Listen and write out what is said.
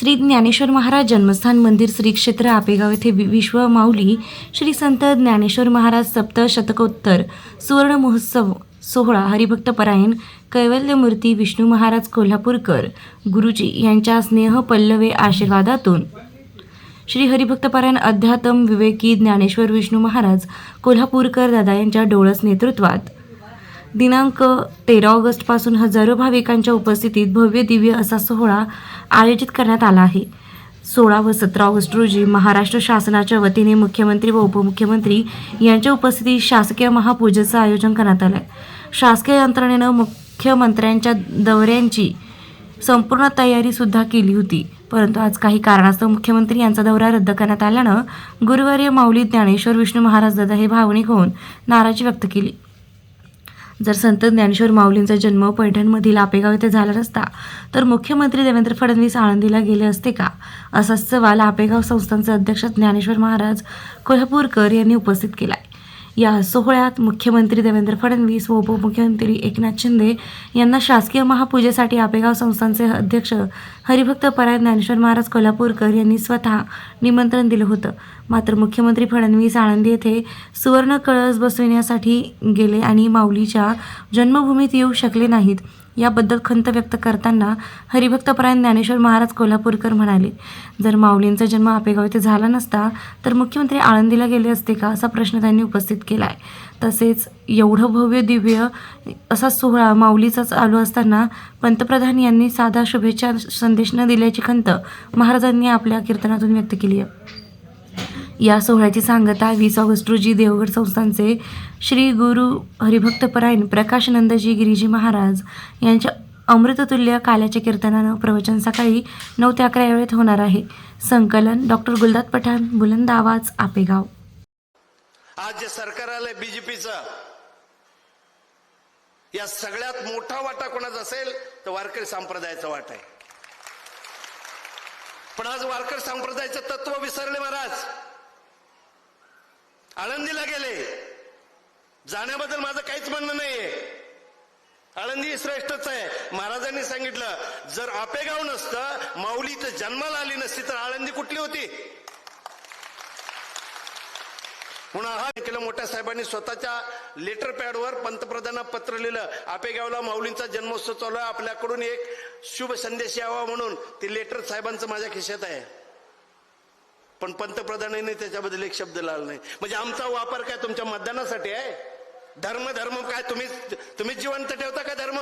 श्री ज्ञानेश्वर महाराज जन्मस्थान मंदिर श्री क्षेत्र आपेगाव येथे वि- विश्व माऊली श्री संत ज्ञानेश्वर महाराज सप्तशतकोत्तर सुवर्ण महोत्सव सोहळा हरिभक्त परायण कैवल्यमूर्ती विष्णू महाराज कोल्हापूरकर गुरुजी यांच्या स्नेह पल्लवे आशीर्वादातून. श्री हरिभक्तपरायण अध्यात्म विवेकी ज्ञानेश्वर विष्णू महाराज कोल्हापूरकर दादा यांच्या डोळस नेतृत्वात दिनांक तेरा ऑगस्टपासून हजारो भाविकांच्या उपस्थितीत भव्य दिव्य असा सोहळा आयोजित करण्यात आला आहे. सोळा व सतरा ऑगस्ट रोजी महाराष्ट्र शासनाच्या वतीने मुख्यमंत्री व उपमुख्यमंत्री यांच्या उपस्थितीत शासकीय महापूजेचं आयोजन करण्यात आलं आहे शासकीय यंत्रणेनं मुख्यमंत्र्यांच्या दौऱ्यांची संपूर्ण तयारीसुद्धा केली होती. परंतु आज काही कारणास्तव मुख्यमंत्री यांचा दौरा रद्द करण्यात आल्यानं गुरुवारी माऊली ज्ञानेश्वर विष्णू महाराज दादा हे भावनिक होऊन नाराजी व्यक्त केली. जर संत ज्ञानेश्वर माऊलींचा जन्म पैठणमधील आपेगाव येथे झाला नसता तर मुख्यमंत्री देवेंद्र फडणवीस आळंदीला गेले असते का? असा सवाल आपेगाव संस्थांचे अध्यक्ष ज्ञानेश्वर महाराज कोल्हापूरकर यांनी उपस्थित केला आहे या सोहळ्यात मुख्यमंत्री देवेंद्र फडणवीस व उपमुख्यमंत्री एकनाथ शिंदे यांना शासकीय महापूजेसाठी आपेगाव संस्थांचे अध्यक्ष हरिभक्त पराय ज्ञानेश्वर महाराज कोल्हापूरकर यांनी स्वतः निमंत्रण दिलं होतं. मात्र मुख्यमंत्री फडणवीस आळंदी येथे सुवर्ण कळस बसविण्यासाठी गेले आणि माऊलीच्या जन्मभूमीत येऊ शकले नाहीत. याबद्दल खंत व्यक्त करताना हरिभक्तपरायण ज्ञानेश्वर महाराज कोल्हापूरकर म्हणाले जर माऊलींचा जन्म आपेगाव येथे झाला नसता तर मुख्यमंत्री आळंदीला गेले असते का? असा प्रश्न त्यांनी उपस्थित केला आहे तसेच एवढं भव्य दिव्य असा सोहळा माऊलीचा चालू असताना पंतप्रधान यांनी साधा शुभेच्छा संदेश न दिल्याची खंत महाराजांनी आपल्या कीर्तनातून व्यक्त केली आहे. या सोहळ्याची सांगता वीस ऑगस्ट रोजी देवगड संस्थानचे श्री गुरु हरिभक्तपरायण प्रकाशनंदजी गिरीजी महाराज यांच्या अमृततुल्य काल्याच्या कीर्तनानं प्रवचन सकाळी नऊ ते अकरा वेळेत होणार आहे. संकलन डॉक्टर गुलदात पठाण बुलंद आवाज आपेगाव. आज जे सरकार आलंय बीजेपीचं या सगळ्यात मोठा वाटा कोणाचा असेल तर वारकरी संप्रदायाचा वाटा आहे. पण आज वारकरी संप्रदायाचं तत्व विसरले महाराज. आळंदीला गेले. जाण्याबद्दल माझं काहीच म्हणणं नाहीये. आळंदी श्रेष्ठच आहे. महाराजांनी सांगितलं जर आपेगाव नसतं माऊली तर जन्माला आली नसती तर आळंदी कुठली होती? म्हणून हा केलं मोठ्या साहेबांनी स्वतःच्या लेटर पॅडवर पंतप्रधानांना पत्र लिहिलं आपेगावला माऊलींचा जन्मोत्सव चालू आहे आपल्याकडून एक शुभ संदेश यावा म्हणून ते लेटर साहेबांचं माझ्या खिशात आहे. पण पंतप्रधानांनी त्याच्याबद्दल एक शब्द लावला नाही. म्हणजे आमचा वापर काय तुमच्या मतदानासाठी आहे? धर्म धर्म काय तुम्ही तुम्ही जिवंत ठेवता का धर्म?